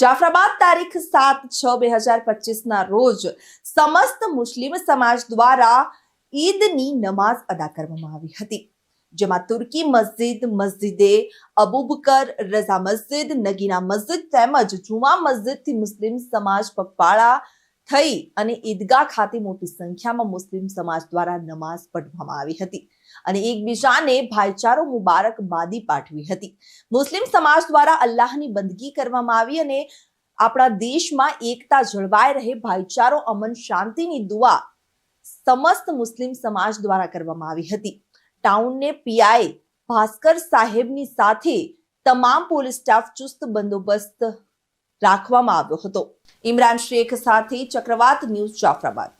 જાફરાબાદ તારીખ સાત છ બે હજાર પચીસના રોજ સમસ્ત મુસ્લિમ સમાજ દ્વારા ઈદની નમાઝ અદા કરવામાં આવી હતી, જેમાં તુર્કી મસ્જિદ, મસ્જિદે અબુબકર રઝા મસ્જિદ, નગીના મસ્જિદ તેમજ જુમા મસ્જિદથી મુસ્લિમ સમાજ પગપાળા થઈ અને ઈદગાહ ખાતે મોટી સંખ્યામાં મુસ્લિમ સમાજ દ્વારા નમાઝ પઢવામાં આવી હતી અને એકબીજાને ભાઈચારો મુબારકબાદી પાઠવી હતી. મુસ્લિમ સમાજ દ્વારા અલ્લાહની બંદગી કરવામાં આવી અને આપણા દેશમાં એકતા જળવાઈ રહે, ભાઈચારો, અમન, શાંતિની દુઆ સમસ્ત મુસ્લિમ સમાજ દ્વારા કરવામાં આવી હતી. ટાઉનને પીઆઈ ભાસ્કર સાહેબની સાથે તમામ પોલીસ સ્ટાફ ચુસ્ત બંદોબસ્ત રાખવામાં આવ્યો હતો. ઇમરાન શેખ સાથે ચક્રવાત ન્યૂઝ જાફરાબાદ.